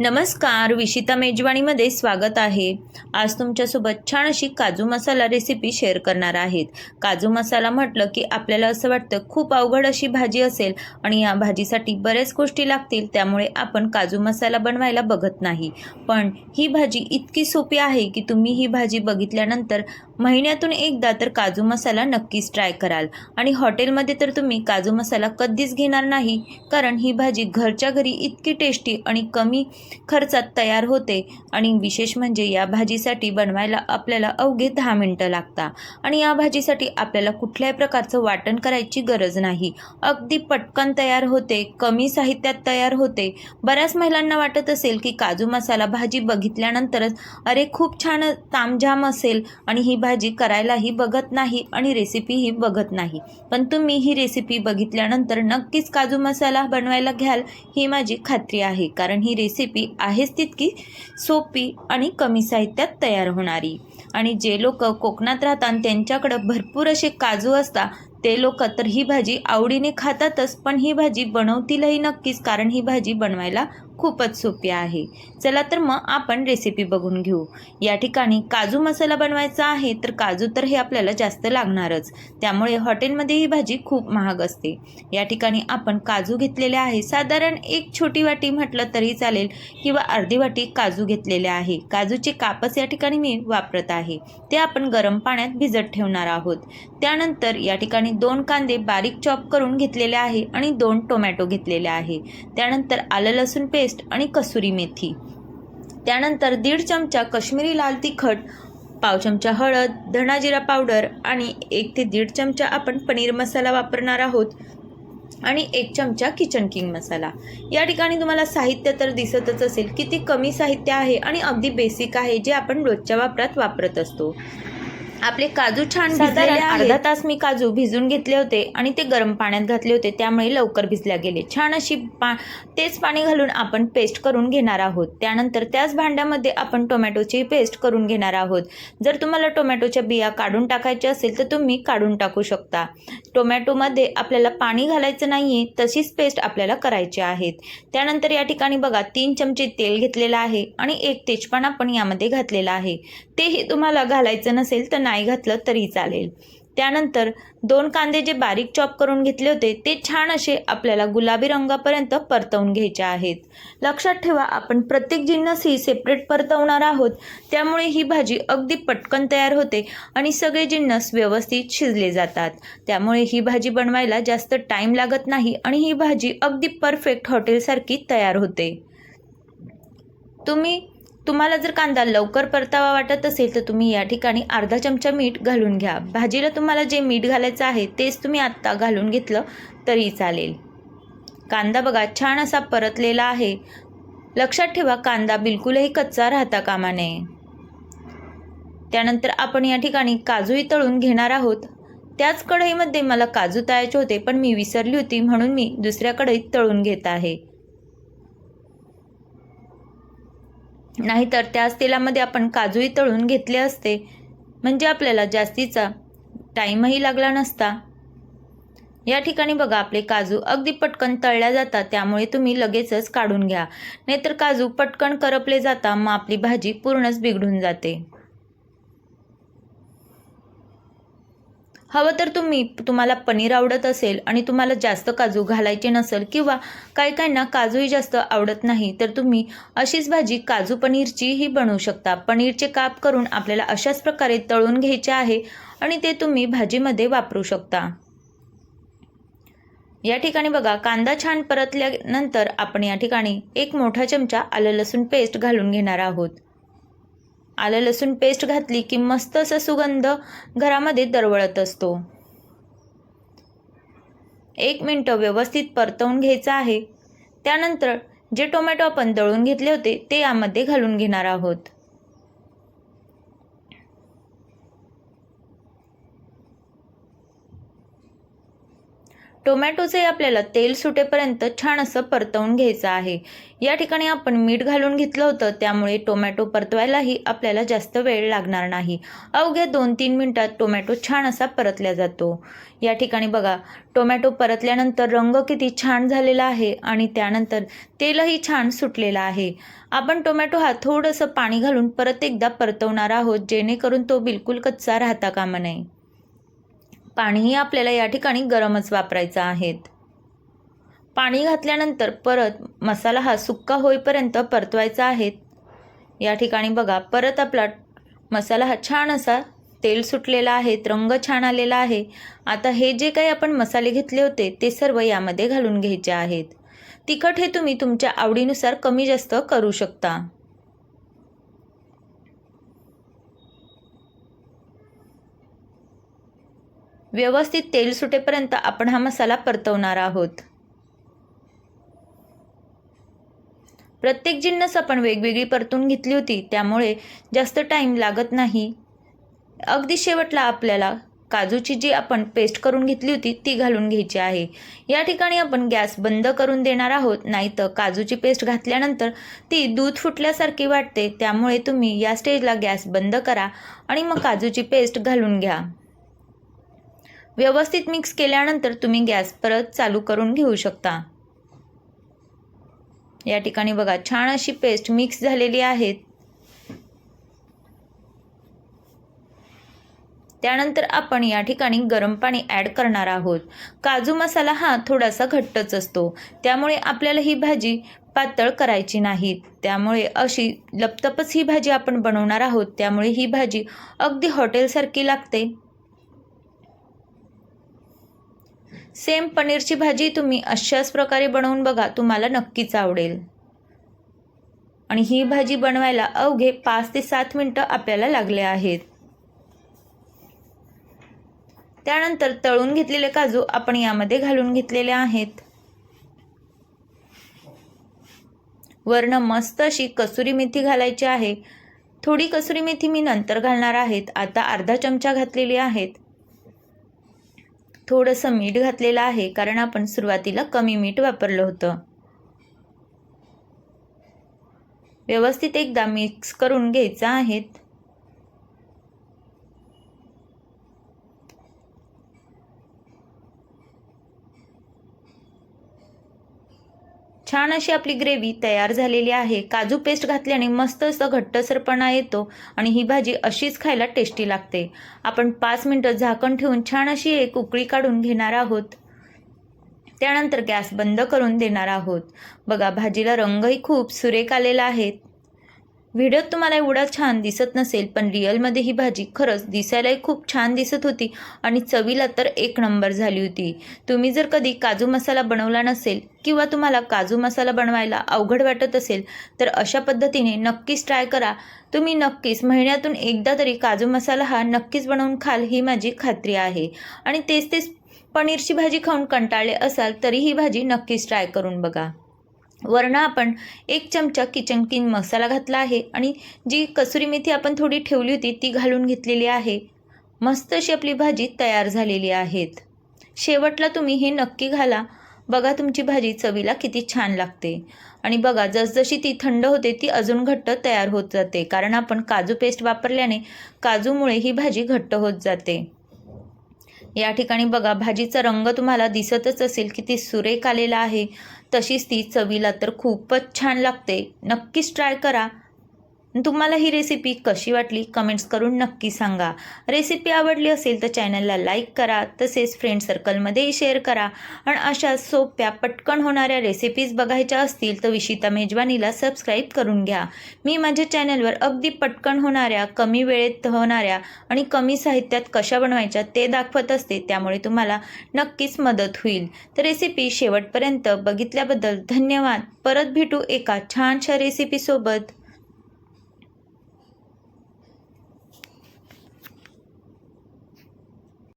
नमस्कार विशिता मेजवानीमध्ये स्वागत आहे. आज तुमच्यासोबत छान अशी काजू मसाला रेसिपी शेअर करणार आहेत. काजू मसाला म्हटलं की आपल्याला असं वाटतं खूप अवघड अशी भाजी असेल आणि या भाजीसाठी बऱ्याच गोष्टी लागतील त्यामुळे आपण काजू मसाला बनवायला बघत नाही. पण ही भाजी इतकी सोपी आहे की तुम्ही ही भाजी बघितल्यानंतर महिन्यातून एकदा तर काजू मसाला नक्कीच ट्राय कराल. आणि हॉटेलमध्ये तर तुम्ही काजू मसाला कधीच घेणार नाही कारण ही भाजी घरच्या घरी इतकी टेस्टी आणि कमी खर्चात तयार होते. आणि विशेष म्हणजे या भाजीसाठी बनवायला आपल्याला अवघे दहा मिनटं लागतात. आणि या भाजीसाठी आपल्याला कुठल्याही प्रकारचं वाटण करायची गरज नाही. अगदी पटकन तयार होते कमी साहित्यात तयार होते. बऱ्याच महिलांना वाटत असेल की काजू मसाला भाजी बघितल्यानंतरच अरे खूप छान तामझाम असेल आणि ही भाजी भाजी करायलाही बघत नाही आणि रेसिपीही बघत नाही. पण तुम्ही ही रेसिपी बघितल्यानंतर नक्कीच काजू मसाला बनवायला घ्याल ही माझी खात्री आहे. कारण ही रेसिपी आहेच तितकी सोपी आणि कमी साहित्यात तयार होणारी. आणि जे लोक कोकणात राहतात त्यांच्याकडं भरपूर असे काजू असतात. ते लोक तर ही भाजी आवडीने खातातच पण ही भाजी बनवतीलही नक्कीच कारण ही भाजी बनवायला खूपच सोपी आहे. चला तर मग आपण रेसिपी बघून घेऊ. या ठिकाणी काजू मसाला बनवायचा आहे तर काजू तर हे आपल्याला जास्त लागणारच. त्यामुळे हॉटेलमध्ये ही भाजी खूप महाग असते. या ठिकाणी आपण काजू घेतलेले आहे. साधारण एक छोटी वाटी म्हटलं तरी चालेल किंवा अर्धी वाटी काजू घेतलेले आहे. काजूचे कापच या ठिकाणी मी वापरत आहे. ते आपण गरम पाण्यात भिजत ठेवणार आहोत. त्यानंतर या ठिकाणी दोन कांदे बारीक चॉप करून घेतलेले आहे आणि दोन टोमॅटो घेतलेले आहे. त्यानंतर आलं लसूण पेस्ट आणि कसुरी मेथी. त्यानंतर दीड चमचा कश्मीरी लाल तिखट पाव चमचा हळद धणाजिरा पावडर आणि एक ते दीड चमचा आपण पनीर मसाला वापरणार आहोत आणि एक चमचा किचन किंग मसाला. या ठिकाणी तुम्हाला साहित्य तर दिसतच असेल किती कमी साहित्य आहे आणि अगदी बेसिक आहे जे आपण रोजच्या वापरात वापरत असतो. आपले काजू छान साधारण अर्धा तास मी काजू भिजून घेतले होते आणि ते गरम पाण्यात घातले होते त्यामुळे लवकर भिजल्या गेले. छान अशी पा तेच पाणी घालून आपण पेस्ट करून घेणार आहोत. त्यानंतर त्याच भांड्यामध्ये आपण टोमॅटोची पेस्ट करून घेणार आहोत. जर तुम्हाला टोमॅटोच्या बिया काढून टाकायच्या असेल तर तुम्ही काढून टाकू शकता. टोमॅटोमध्ये आपल्याला पाणी घालायचं नाही तशीच पेस्ट आपल्याला करायची आहेत. त्यानंतर या ठिकाणी बघा तीन चमचे तेल घेतलेलं आहे आणि एक तेजपान आपण यामध्ये घातलेला आहे. तेही तुम्हाला घालायचं नसेल तर नाही घातलं तरी चालेल. त्यानंतर दोन कांदे जे बारीक चॉप करून घेतले होते ते छान असे आपल्याला गुलाबी रंगापर्यंत परतवून घ्यायचे आहेत. लक्षात ठेवा आपण प्रत्येक जिन्नस ही सेपरेट परतवणार आहोत. त्यामुळे ही भाजी अगदी पटकन तयार होते आणि सगळे जिन्नस व्यवस्थित शिजले जातात. त्यामुळे ही भाजी बनवायला जास्त टाईम लागत नाही आणि ही भाजी अगदी परफेक्ट हॉटेलसारखी तयार होते. तुम्ही तुम्हाला जर कांदा लवकर परतावा वाटत असेल तर तुम्ही या ठिकाणी अर्धा चमचा मीठ घालून घ्या. भाजीला तुम्हाला जे मीठ घालायचं आहे तेच तुम्ही आत्ता घालून घेतलं तरी चालेल. कांदा बघा छान असा परतलेला आहे. लक्षात ठेवा कांदा बिलकुलही कच्चा राहता कामा नये. त्यानंतर आपण या ठिकाणी काजूही तळून घेणार आहोत. त्याच कढईमध्ये मला काजू तळायचे होते पण मी विसरली होती म्हणून मी दुसऱ्या कढईत तळून घेत आहे. नाहीतर त्याच तेलामध्ये आपण काजूही तळून घेतले असते. म्हणजे आपल्याला जास्तीचा टाईमही लागला नसता. या ठिकाणी बघा आपले काजू अगदी पटकन तळल्या जातात. त्यामुळे तुम्ही लगेचच काढून घ्या. नाहीतर काजू पटकन करपले जाता मग आपली भाजी पूर्णच बिघडून जाते. हवं तर तुम्ही तुम्हाला पनीर आवडत असेल आणि तुम्हाला जास्त काजू घालायचे नसेल किंवा काही काहींना काजूही जास्त आवडत नाही तर तुम्ही अशीच भाजी काजू पनीरचीही बनवू शकता. पनीरचे काप करून आपल्याला अशाच प्रकारे तळून घ्यायचे आहे आणि ते तुम्ही भाजीमध्ये वापरू शकता. या ठिकाणी बघा कांदा छान परतल्यानंतर आपण या ठिकाणी एक मोठा चमचा आलं लसूण पेस्ट घालून घेणार आहोत. आलं लसूण पेस्ट घातली की मस्त असा सुगंध घरामध्ये दरवळत असतो. एक मिनटं व्यवस्थित परतवून घ्यायचं आहे. त्यानंतर जे टोमॅटो आपण दळून घेतले होते ते यामध्ये घालून घेणार आहोत. टोमॅटोचे आपल्याला तेल सुटेपर्यंत छान असं परतवून घ्यायचं आहे. या ठिकाणी आपण मीठ घालून घेतलं होतं त्यामुळे टोमॅटो परतवायलाही आपल्याला जास्त वेळ लागणार नाही. अवघ्या दोन तीन मिनटात टोमॅटो छान असा परतला जातो. या ठिकाणी बघा टोमॅटो परतल्यानंतर रंग किती छान झालेला आहे आणि त्यानंतर तेलही छान सुटलेलं आहे. आपण टोमॅटो हा थोडंसं पाणी घालून परत एकदा परतवणार आहोत जेणेकरून तो बिलकुल कच्चा राहता कामा नये. पाणीही आपल्याला या ठिकाणी गरमच वापरायचं आहेत पाणी घातल्यानंतर परत मसाला हा सुक्का होईपर्यंत परतवायचा आहे. या ठिकाणी बघा परत आपला मसाला हा छान असा तेल सुटलेला आहे रंग छान आलेला आहे. आता हे जे काही आपण मसाले घेतले होते ते सर्व यामध्ये घालून घ्यायचे आहेत. तिखट हे तुम्ही तुमच्या आवडीनुसार कमी जास्त करू शकता. व्यवस्थित तेल सुटेपर्यंत आपण हा मसाला परतवणार आहोत. प्रत्येक जिन्नस आपण वेगवेगळी परतून घेतली होती त्यामुळे जास्त टाईम लागत नाही. अगदी शेवटला आपल्याला काजूची जी आपण पेस्ट करून घेतली होती ती घालून घ्यायची आहे. या ठिकाणी आपण गॅस बंद करून देणार आहोत नाही तर काजूची पेस्ट घातल्यानंतर ती दूध फुटल्यासारखी वाटते त्यामुळे तुम्ही या स्टेजला गॅस बंद करा आणि मग काजूची पेस्ट घालून घ्या. व्यवस्थित मिक्स केल्यानंतर तुम्ही गॅस परत चालू करून घेऊ शकता. या ठिकाणी बघा छान अशी पेस्ट मिक्स झालेली आहेत. त्यानंतर आपण या ठिकाणी गरम पाणी ॲड करणार आहोत. काजू मसाला हा थोडासा घट्टच असतो. त्यामुळे आपल्याला ही भाजी पातळ करायची नाही. त्यामुळे अशी लपतपच ही भाजी आपण बनवणार आहोत. त्यामुळे ही भाजी अगदी हॉटेलसारखी लागते. सेम पनीरची भाजी तुम्ही अशाच प्रकारे बनवून बघा तुम्हाला नक्कीच आवडेल. आणि ही भाजी बनवायला अवघे पाच ते सात मिनटं आपल्याला लागले आहेत. त्यानंतर तळून घेतलेले काजू आपण यामध्ये घालून घेतलेले आहेत. वर्ण मस्त अशी कसुरी मेथी घालायची आहे. थोडी कसुरी मेथी मी नंतर घालणार आहेत. आता अर्धा चमचा घातलेली आहेत. थोडंसं मीठ घातलेलं आहे कारण आपण सुरुवातीला कमी मीठ वापरलं होतं. व्यवस्थित एकदा मिक्स करून घ्यायचं आहेत छान अशी आपली ग्रेव्ही तयार झालेली आहे. काजू पेस्ट घातल्याने मस्त असं घट्टसरपणा येतो आणि ही भाजी अशीच खायला टेस्टी लागते. आपण पाच मिनटं झाकण ठेवून छान अशी एक उकळी काढून घेणार आहोत. त्यानंतर गॅस बंद करून देणार आहोत. बघा भाजीला रंगही खूप सुरेख आलेला आहे. व्हिडिओत तुम्हाला एवढा छान दिसत नसेल पण रिअलमध्ये ही भाजी खरंच दिसायलाही खूप छान दिसत होती आणि चवीला तर एक नंबर झाली होती. तुम्ही जर कधी काजू मसाला बनवला नसेल किंवा तुम्हाला काजू मसाला बनवायला अवघड वाटत असेल तर अशा पद्धतीने नक्कीच ट्राय करा. तुम्ही नक्कीच महिन्यातून एकदा तरी काजू मसाला हा नक्कीच बनवून खाल ही माझी खात्री आहे. आणि तेच तेच पनीरची भाजी खाऊन कंटाळले असाल तरी ही भाजी नक्कीच ट्राय करून बघा. वरण आपण एक चमचा किचन किंग मसाला घातला आहे आणि जी कसुरी मेथी आपण थोडी ठेवली होती ती घालून घेतलेली आहे. मस्त अशी आपली भाजी तयार झालेली आहेत. शेवटला तुम्ही हे नक्की घाला. बघा तुमची भाजी चवीला किती छान लागते. आणि बघा जसजशी ती थंड होते ती अजून घट्ट तयार होत जाते. कारण आपण काजू पेस्ट वापरल्याने काजूमुळे ही भाजी घट्ट होत जाते. या ठिकाणी बघा भाजीचा रंग तुम्हाला दिसतच असेल किती सुरेख आलेला आहे. तशीच ती चवीला तर खूपच छान लागते. नक्कीच ट्राय करा. तुम्हाला ही रेसिपी कशी वाटली? कमेंट्स करून नक्की सांगा. रेसिपी आवडली असेल तर चॅनलला लाईक करा तसेच फ्रेंड सर्कलमध्येही शेअर करा. आणि अशा सोप्या पटकन होणाऱ्या रेसिपीज बघायच्या असतील तर विशिता मेजवानीला सबस्क्राईब करून घ्या. मी माझ्या चॅनलवर अगदी पटकन होणाऱ्या कमी वेळेत होणाऱ्या आणि कमी साहित्यात कशा बनवायच्या ते दाखवत असते त्यामुळे तुम्हाला नक्कीच मदत होईल. तर रेसिपी शेवटपर्यंत बघितल्याबद्दल धन्यवाद. परत भेटू एका छानशा रेसिपीसोबत